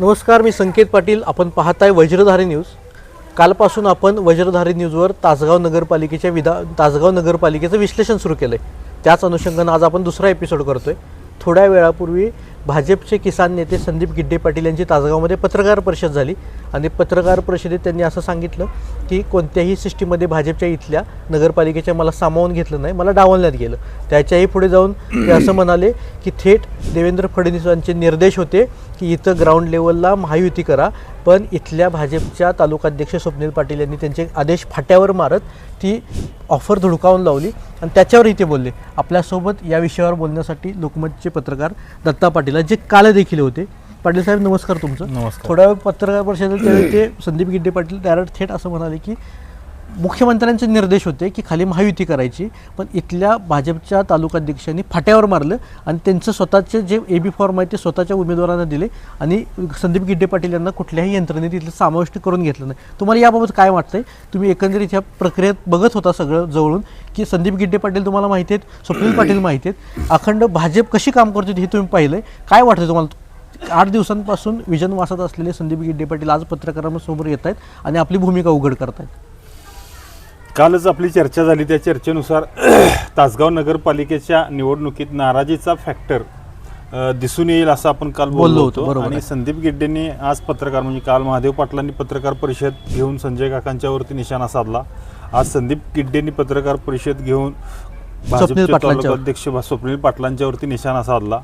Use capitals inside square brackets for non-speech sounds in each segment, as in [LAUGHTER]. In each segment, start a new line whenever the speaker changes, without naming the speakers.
नमस्कार मी संकेत पाटील. आपण पाहताय वज्रधारी न्यूज. कालपासून आपण वज्रधारी न्यूजवर तासगाव नगरपालिकेच्या विधा तासगाव नगरपालिकेचं विश्लेषण सुरू केलं आहे त्याच अनुषंगानं आज आपण दुसरा एपिसोड करतो आहे थोड्या वेळापूर्वी भाजपचे किसान नेते संदीप गिड्डे पाटील यांची तासगावमध्ये पत्रकार परिषद झाली. आणि पत्रकार परिषदेत त्यांनी असं सांगितलं की कोणत्याही सिस्टीममध्ये भाजपच्या इथल्या नगरपालिकेच्या मला सामावून घेतलं नाही मला डावलण्यात गेलं. त्याच्याही पुढे जाऊन ते असं [CLEARS THROAT] म्हणाले की थेट देवेंद्र फडणवीसांचे निर्देश होते की इथं ग्राउंड लेवलला महायुती करा पण इथल्या भाजपच्या तालुकाध्यक्ष स्वप्नील पाटील यांनी त्यांचे आदेश फाट्यावर मारत ती ऑफर धुडकावून लावली आणि त्याच्यावरही ते बोलले. आपल्यासोबत या विषयावर बोलण्यासाठी लोकमतचे पत्रकार दत्ता पाटील जे काल देखील होते. पाटील साहेब नमस्कार तुमचं.
नमस्कार.
थोड्या वेळ पत्रकार परिषदेत त्यावेळी ते संदीप गिड्डे पाटील डायरेक्ट थेट असं म्हणाले की मुख्यमंत्र्यांचे निर्देश होते की खाली महायुती करायची पण इथल्या भाजपच्या तालुकाध्यक्षांनी फाट्यावर मारलं आणि त्यांचं स्वतःचे जे ए बी फॉर्म आहे ते स्वतःच्या उमेदवारांना दिले आणि संदीप गिड्डे पाटील यांना कुठल्याही यंत्रणेत इथलं समाविष्ट करून घेतलं नाही. तुम्हाला याबाबत काय वाटतंय? तुम्ही एकंदरीत ह्या प्रक्रियेत बघत होता सगळं जवळून की संदीप गिड्डे पाटील तुम्हाला माहिती आहेत स्वप्नील पाटील माहिती आहेत. अखंड भाजप कशी काम करते हे तुम्ही पाहिलंय. काय वाटतं तुम्हाला? आठ दिवसांपासून विजन वासत असलेले संदीप गिड्डे पाटील आज पत्रकारांसमोर येत आहेत आणि आपली भूमिका उघड करतायत.
कालच आपली चर्चा झाली. त्या चर्चेनुसार [CLEARS THROAT] तासगाव नगरपालिकेच्या निवडणुकीत नाराजीचा फॅक्टर दिसून येईल असं आपण काल
बोललो होतो,
आणि. संदीप गिड्डेंनी आज पत्रकार म्हणजे काल महादेव पाटलांनी पत्रकार परिषद घेऊन संजय काकांच्यावरती निशाणा साधला. आज संदीप गिड्डेंनी पत्रकार परिषद घेऊन भाजपचे भा- स्वप्नील पाटलांच्यावरती निशाणा साधला.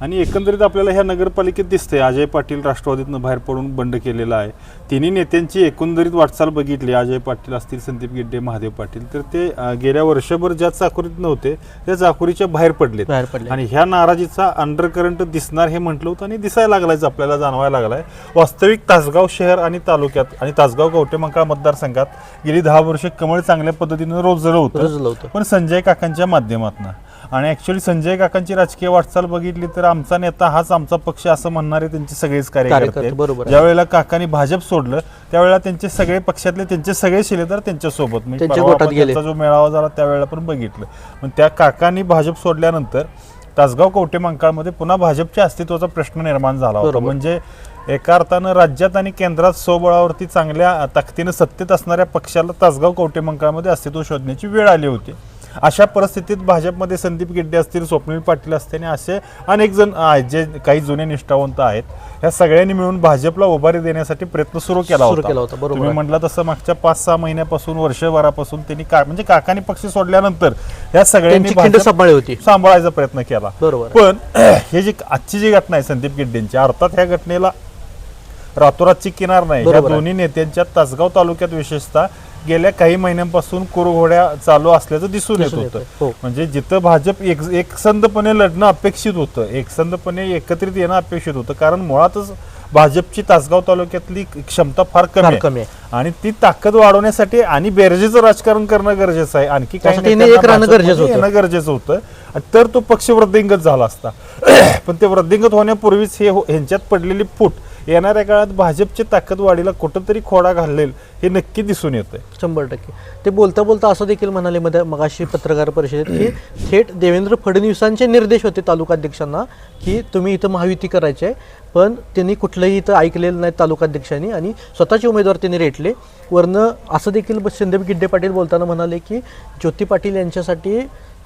आणि एकंदरीत आपल्याला ह्या नगरपालिकेत दिसते अजय पाटील राष्ट्रवादीतनं बाहेर पडून बंड केलेला आहे. तिन्ही नेत्यांची एकंदरीत वाटचाल बघितली. अजय पाटील असतील संदीप गिड्डे महादेव पाटील. तर ते गेल्या वर्षभर ज्या चाकोरीत नव्हते त्या चाकोरीच्या बाहेर
पडले
आणि ह्या नाराजीचा अंडर करंट दिसणार हे म्हटलं होतं आणि दिसायला लागलायच आपल्याला जाणवायला लागलाय. वास्तविक तासगाव शहर आणि तालुक्यात आणि तासगाव कवटेमंकाळ मतदारसंघात गेली दहा वर्ष कमळ चांगल्या पद्धतीनं रुजलं होतं. पण संजय काकांच्या माध्यमातून. आणि ऍक्च्युली संजय काकांची राजकीय वाटचाल बघितली तर आमचा नेता हाच आमचा पक्ष असं म्हणणारे त्यांचे सगळेच कार्यकर्ते.
बरोबर आहे.
ज्या वेळेला काकांनी भाजप सोडलं त्यावेळेला त्यांचे सगळे पक्षातले त्यांचे सगळे शिलेदार त्यांच्यासोबत म्हणजे जो मेळावा झाला त्यावेळेला पण बघितलं पण त्या काकांनी भाजप सोडल्यानंतर तासगाव कवटे मंकाळमध्ये पुन्हा भाजपच्या अस्तित्वाचा प्रश्न निर्माण झाला होता. म्हणजे एका अर्थानं राज्यात आणि केंद्रात स्वबळावरती चांगल्या ताकदीनं सत्तेत असणाऱ्या पक्षाला तासगाव कवटे मंकाळमध्ये अस्तित्व शोधण्याची वेळ आली होती अशा परिस्थितीत भाजपमध्ये संदीप गिड्डे असतील स्वप्नील पाटील असतील आणि असे अनेक जण आहेत जे काही जुने निष्ठावंत आहेत. ह्या सगळ्यांनी मिळून भाजपला उभारी देण्यासाठी प्रयत्न सुरू केला होता. तुम्ही. म्हटलं तसं मागच्या पाच सहा महिन्यापासून वर्षभरापासून त्यांनी का म्हणजे काकांनी पक्ष सोडल्यानंतर या सगळ्यांनी सांभाळायचा प्रयत्न केला.
बरोबर.
पण [CLEARS THROAT] हे जी आजची जी घटना आहे संदीप गिड्डेंची अर्थात ह्या घटनेला रातोरातची किनार नाही. या. दोन्ही नेत्यांच्या तासगाव तालुक्यात विशेषतः गेल्या काही महिन्यांपासून कुरघोड्या चालू असल्याचं दिसून येत. होतं
हो.
म्हणजे जिथं भाजप एक एकसंधपणे लढणं अपेक्षित होतं एकसंधपणे एकत्रित येणं अपेक्षित होतं कारण मुळातच भाजपची तासगाव तालुक्यातली क्षमता फार कमी
कमी आहे
आणि ती ताकद वाढवण्यासाठी आणि बेरजेचं राजकारण करणं गरजेचं आहे आणखी काही
गरजेचं होतं.
येणं गरजेचं होतं आणि तर तो पक्ष वृद्धिंगत झाला असता [CLEARS THROAT] पण ते वृद्धिंगत होण्यापूर्वीच हे हो- ह्यांच्यात पडलेली फूट येणाऱ्या काळात भाजपची ताकद वाढीला कुठंतरी खोडा घालेल हे नक्की दिसून येतंय.
शंभर टक्के. ते बोलता बोलता असं देखील म्हणाले मध्ये मगाशी पत्रकार परिषदेत की थेट देवेंद्र फडणवीसांचे निर्देश होते तालुकाध्यक्षांना की तुम्ही इथं महायुती करायची आहे पण त्यांनी कुठलंही इथं ऐकलेलं नाही तालुकाध्यक्षांनी आणि स्वतःचे उमेदवार त्यांनी रेटले. वरनं असं देखील शिंदे गिड्डे पाटील बोलताना म्हणाले की ज्योती पाटील यांच्यासाठी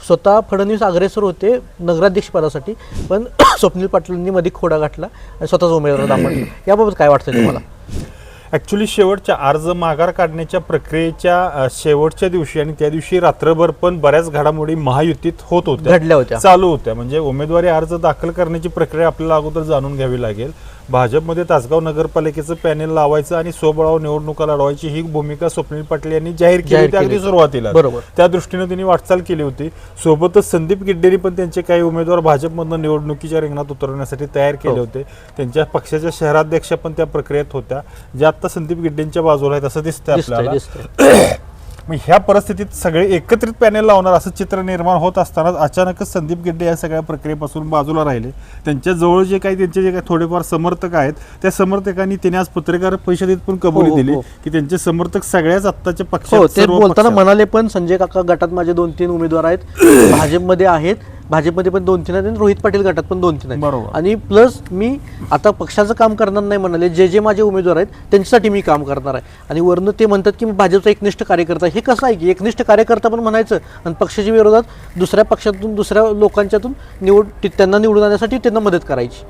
स्वतः फडणवीस अग्रेसर होते नगराध्यक्ष पदासाठी पण [COUGHS] स्वप्नील पाटलांनी मध्ये खोडा घातला आणि स्वतःच उमेदवार दाखवला. [COUGHS] याबाबत काय वाटतं तुम्हाला? [COUGHS]
ऍक्च्युली शेवटच्या अर्ज माघार काढण्याच्या प्रक्रियेच्या शेवटच्या दिवशी आणि त्या दिवशी रात्रभर पण बऱ्याच घडामोडी महायुतीत होत होत्या.
घडल्या होत्या.
चालू होत्या. म्हणजे उमेदवारी अर्ज दाखल करण्याची प्रक्रिया आपल्याला अगोदर जाणून घ्यावी लागेल. भाजपमध्ये तासगाव नगरपालिकेचं पॅनेल लावायचं आणि स्वबळावर निवडणुका लढवायची ही भूमिका स्वप्नील पाटील यांनी जाहीर केली होती अगदी. सुरुवातीला.
बरोबर.
त्या दृष्टीने त्यांनी वाटचाल केली होती. सोबतच संदीप गिड्डेनी पण त्यांचे काही उमेदवार भाजपमधनं निवडणुकीच्या रिंगणात उतरवण्यासाठी तयार केले
हो.
होते. त्यांच्या पक्षाच्या शहराध्यक्ष पण त्या प्रक्रियेत होत्या. ज्या आता संदीप गिड्डेंच्या बाजूला आहेत असं दिसतंय
दिसतंय
आपल्याला.
दिसतंय. [COUGHS]
मग ह्या परिस्थितीत सगळे एकत्रित पॅनेल लावणार असं चित्र निर्माण होत असताना अचानकच संदीप गिड्डे या सगळ्या प्रक्रियेपासून बाजूला राहिले. त्यांच्या जवळ जे काही त्यांचे जे काही थोडेफार समर्थक आहेत त्या समर्थकांनी त्यांनी आज पत्रकार परिषदेत पण कबुली
हो,
दिली
हो.
की त्यांचे समर्थक सगळ्याच आत्ताच्या
हो
पक्षात
ते
सर्व
बोलताना
पक्षात-
म्हणाले पण संजय काका गटात माझे दोन तीन उमेदवार आहेत. [COUGHS] भाजपमध्ये आहेत. भाजपमध्ये पण दोन तीन आहेत आणि रोहित पाटील गटात पण दोन तीन आहेत
बरोबर.
आणि प्लस मी आता पक्षाचं काम करणार नाही म्हणाले जे जे माझे उमेदवार आहेत त्यांच्यासाठी मी काम करणार आहे आणि वरनं ते म्हणतात की मी भाजपचा एकनिष्ठ कार्यकर्ता आहे. हे कसं आहे की एकनिष्ठ कार्यकर्ता पण म्हणायचं आणि पक्षाच्या विरोधात दुसऱ्या पक्षातून दुसऱ्या लोकांच्यातून निवड ती- त्यांना निवडून आणण्यासाठी त्यांना मदत करायची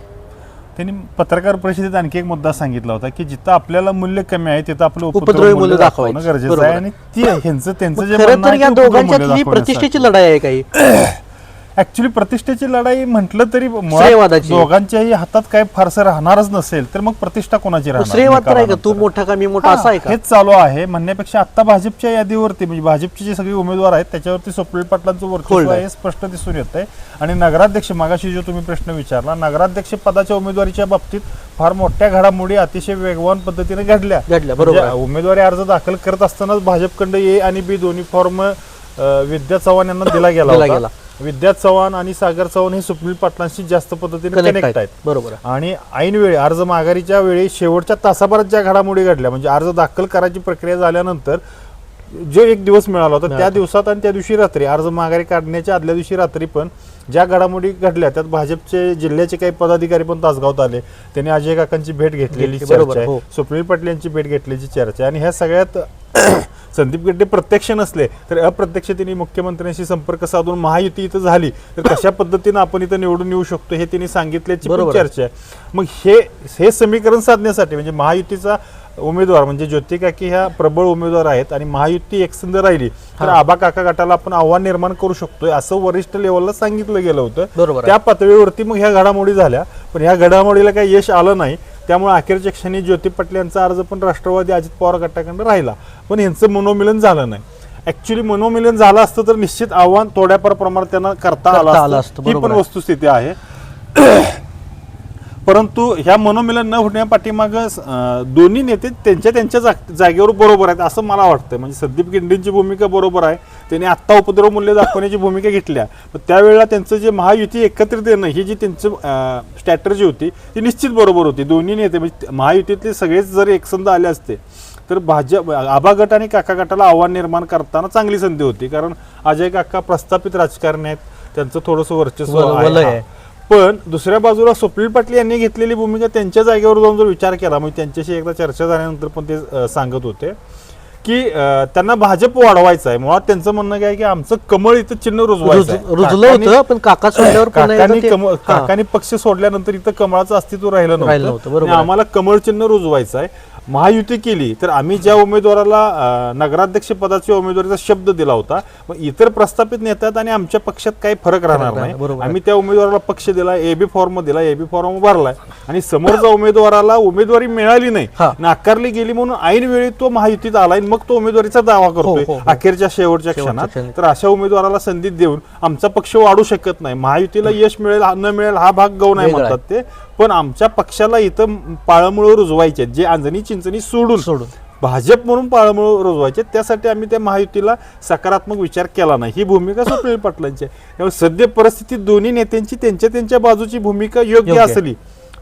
त्यांनी पत्रकार परिषदेत आणखी एक मुद्दा सांगितला होता की जिथं आपल्याला मूल्य कमी आहे तिथं आपलं
उपद्रवी मूल्य दाखवायचं.
दाखवणं गरजेचं
बरोबर
आहे
आहे.
आणि ती ह्यांचं त्यांचं जे
खरं
म्हणणं
तर
आहे
या
ते उपद्रवी
दोघांच्यात
मूल्य दाखवण्यासाठी.
प्रतिष्ठेची लढाई आहे काही [CLEARS THROAT]
ऍक्च्युली प्रतिष्ठेची लढाई म्हटलं तरी मुळात
श्रेयवादाची.
दोघांच्याही हातात काय फारसं राहणारच नसेल तर मग प्रतिष्ठा कोणाची राहणार
श्रेयवाद तर आहे का तू
निकालानंतर?
मोठा का मी मोठा असा आहे का
हेच चालू आहे म्हणण्यापेक्षा आता भाजपच्या यादीवरती म्हणजे भाजपचे जे सगळे उमेदवार आहेत त्याच्यावरती स्वप्नील पाटलांचं वर्चस्व
Hold आहे.
आहे हे स्पष्ट दिसून येत आहे आणि नगराध्यक्ष मागाशी जो तुम्ही प्रश्न विचारला नगराध्यक्ष पदाच्या उमेदवारीच्या बाबतीत फार मोठ्या घडामोडी अतिशय वेगवान पद्धतीने घडल्या
घडल्या, बरोबर
म्हणजे उमेदवारी अर्ज दाखल करत असतानाच भाजपकडे ए आणि बी दोन्ही फॉर्म विद्या चव्हाण यांना दिला गेला
दिला
होता
गेला.
विद्या चव्हाण आणि सागर चव्हाण हे सुनील पाटलांशी जास्त पद्धतीने
कनेक्ट आहेत. बरोबर.
आणि ऐन वेळी अर्ज माघारीच्या वेळी शेवटच्या तासाभरात ज्या घडामोडी घडल्या म्हणजे अर्ज दाखल करायची प्रक्रिया झाल्यानंतर जो एक दिवस मिळाला होता त्या दिवसात आणि त्या दिवशी रात्री अर्ज माघारी काढण्याच्या आदल्या दिवशी रात्री पण ज्या घडामोडी घडल्या त्यात भाजपचे जिल्ह्याचे काही पदाधिकारी पण तासगावात आले. त्यांनी अजय काकांची भेट घेतलेली चर्चा
हो.
आहे. स्वप्नील पाटील यांची भेट घेतल्याची चर्चा आणि ह्या सगळ्यात संदीप गिड्डे प्रत्यक्ष नसले तर अप्रत्यक्ष त्यांनी मुख्यमंत्र्यांशी संपर्क साधून महायुती इथं झाली. तर कशा पद्धतीनं आपण इथं निवडून येऊ शकतो हे त्यांनी सांगितल्याची. चर्चा आहे. मग हे हे समीकरण साधण्यासाठी म्हणजे महायुतीचा उमेदवार म्हणजे ज्योती काकी ह्या प्रबळ उमेदवार आहेत आणि महायुती एकसंध राहिली तर आबा काका गटाला आपण आव्हान निर्माण करू शकतोय असं वरिष्ठ लेवलला सांगितलं गेलं होतं. त्या पातळीवरती मग ह्या घडामोडी झाल्या पण ह्या घडामोडीला काही यश आलं नाही. त्यामुळे अखेरच्या क्षणी ज्योती पाटील यांचा अर्ज पण राष्ट्रवादी अजित पवार गटाकडे राहिला. पण यांचं मनोमिलन झालं नाही. ऍक्च्युली मनोमिलन झालं असतं तर निश्चित आव्हान थोड्याफार प्रमाणात त्यांना करता आलं असतं. ही पण. वस्तुस्थिती आहे. परंतु ह्या मनोमिलन न होण्यापाठीमाग दोन्ही नेते त्यांच्या त्यांच्या जाग- जागेवर बरोबर आहेत असं मला वाटतं म्हणजे संदीप गिंडींची भूमिका बरोबर आहे. त्यांनी आत्ता उपद्रव मूल्य दाखवण्याची भूमिका घेतल्या. पण त्यावेळेला त्यांचं जे महायुती एकत्रित येणं ही जी त्यांचं स्ट्रॅटर्जी होती ती निश्चित बरोबर होती. दोन्ही नेते म्हणजे महायुतीतले सगळेच जर एकसंध आले असते तर भाजप आबा गट आणि काका गटाला आव्हान निर्माण करताना चांगली संधी होती. कारण अजय काका प्रस्थापित राजकारणी आहेत. त्यांचं थोडंसं वर्चस्व आहे. पण दुसऱ्या बाजूला स्वप्नील पाटील यांनी घेतलेली भूमिका त्यांच्या जागेवर जाऊन जर विचार केला म्हणजे त्यांच्याशी एकदा चर्चा झाल्यानंतर पण ते सांगत होते की त्यांना भाजप वाढवायचं आहे. मुळात त्यांचं म्हणणं काय की आमचं कमळ इथं चिन्ह रुजवायचं
रुजलं होतं पण काका सोडल्यावर
काकांनी पक्ष सोडल्यानंतर इथं कमळाचं अस्तित्व राहिलं नव्हतं. आम्हाला कमळ चिन्ह रुजवायचं आहे. महायुती केली तर आम्ही ज्या उमेदवाराला नगराध्यक्ष पदाच्या उमेदवारीचा शब्द दिला होता मग इतर प्रस्थापित नेत्यात आणि आमच्या पक्षात काही फरक राहणार नाही. आम्ही त्या उमेदवाराला पक्ष दिला एबी फॉर्म दिला एबी फॉर्म भरलाय आणि समोरच्या उमेदवाराला उमेदवारी मिळाली नाही
हा.
नाकारली गेली म्हणून ऐन वेळी तो महायुतीत आला आणि मग तो उमेदवारीचा दावा करतोय
हो, हो.
अखेरच्या शेवटच्या क्षणात
क्षणी.
तर अशा उमेदवाराला संधी देऊन आमचा पक्ष वाढू शकत नाही महायुतीला यश मिळेल न मिळेल हा भाग
वेगळा आहे.
म्हणतात ते पण आमच्या पक्षाला इथं पाळमुळं रुजवायचे जे अंजनी चिंचणी सोडून
सोडून.
भाजप म्हणून पाळमुळं रुजवायचे त्यासाठी आम्ही त्या महायुतीला सकारात्मक विचार केला नाही. ही भूमिका स्वप्नील पाटलांची आहे. त्यामुळे सद्य परिस्थितीत दोन्ही नेत्यांची त्यांच्या त्यांच्या बाजूची भूमिका योग्य. असली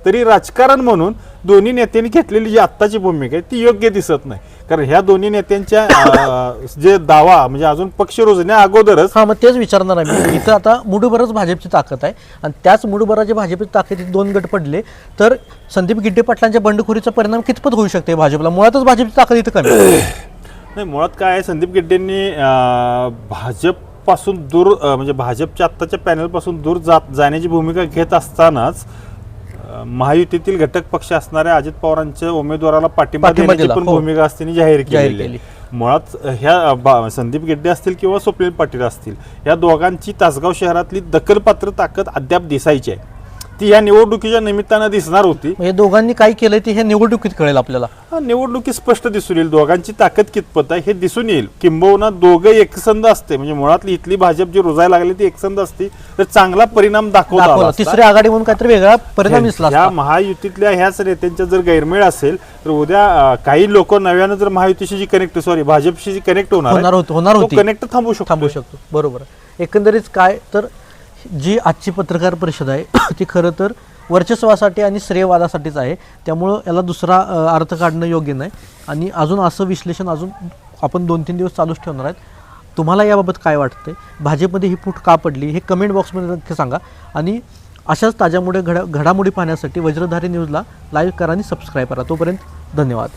तरी राजकारण म्हणून दोन्ही नेत्यांनी घेतलेली जी आत्ताची भूमिका आहे ती योग्य दिसत नाही. कारण ह्या दोन्ही नेत्यांच्या [COUGHS] जे दावा म्हणजे अजून पक्ष रुजण्या अगोदरच
हा मग तेच विचारणार आहे मी. इथं आता मुठभरच भाजपची ताकद आहे. आणि त्याच मुठभराची भाजपची ताकदीत दोन गट पडले तर संदीप गिड्डे पाटलांच्या बंडखोरीचा परिणाम कितपत होऊ शकते भाजपला? मुळातच भाजपची ताकद इथं कमी. [COUGHS]
नाही मुळात काय आहे संदीप गिड्डेंनी अं, भाजपपासून दूर म्हणजे भाजपच्या आत्ताच्या पॅनलपासून दूर जात जाण्याची भूमिका घेत असतानाच महायुतीतील घटक पक्ष असणाऱ्या अजित पवारांच्या उमेदवाराला पाठिंबा
पाठिंबा
देण्याची
दिला,
पण
हो.
भूमिका असते जाहीर
जाहीर
केलेली
केली.
आहे. मुळात ह्या बा- संदीप गिड्डे असतील किंवा स्वप्नील पाटील असतील या दोघांची तासगाव शहरातली दखलपात्र ताकद अद्याप दिसायची आहे ती या निवडणुकीच्या निमित्तानं दिसणार होती.
म्हणजे दोघांनी काय केलंय ते हे निवडणुकीत कळेल आपल्याला.
हा, निवडणुकीत स्पष्ट दिसून येईल. दोघांची ताकद कितपत आहे हे दिसून येईल. किंबहुना दोघं एकसंध असते. म्हणजे मुळातली इथली भाजप जी रुजायला लागली ती एकसंध असती. तर चांगला परिणाम आला
दाखवलं.
असता.
तिसरी आघाडी म्हणून काहीतरी वेगळा परिणाम दिसला
ह्या. महायुतीतल्या ह्याच नेत्यांच्या जर गैरमेळ असेल तर उद्या अं, काही लोक नव्यानं जर महायुतीशी जी कनेक्ट सॉरी भाजपशी जी कनेक्ट होणार
होणार होत- होणार होती.
कनेक्ट थांबू शकतो.
थांबू शकतो. बरोबर. आहे एकंदरीत काय तर जी आजची पत्रकार परिषद आहे ती खरं तर वर्चस्वासाठी आणि श्रेयवादासाठीच आहे. त्यामुळं याला दुसरा अर्थ काढणं योग्य नाही. आणि अजून असं विश्लेषण अजून आपण दोन तीन दिवस चालूच ठेवणार आहेत. तुम्हाला याबाबत काय वाटतं भाजपमध्ये ही फूट का पडली? हे कमेंट बॉक्समध्ये नक्की सांगा. आणि अशाच ताज्यामुळे घडा घडामोडी पाहण्यासाठी वज्रधारी न्यूजला लाईक करा आणि सबस्क्राईब करा. तोपर्यंत धन्यवाद.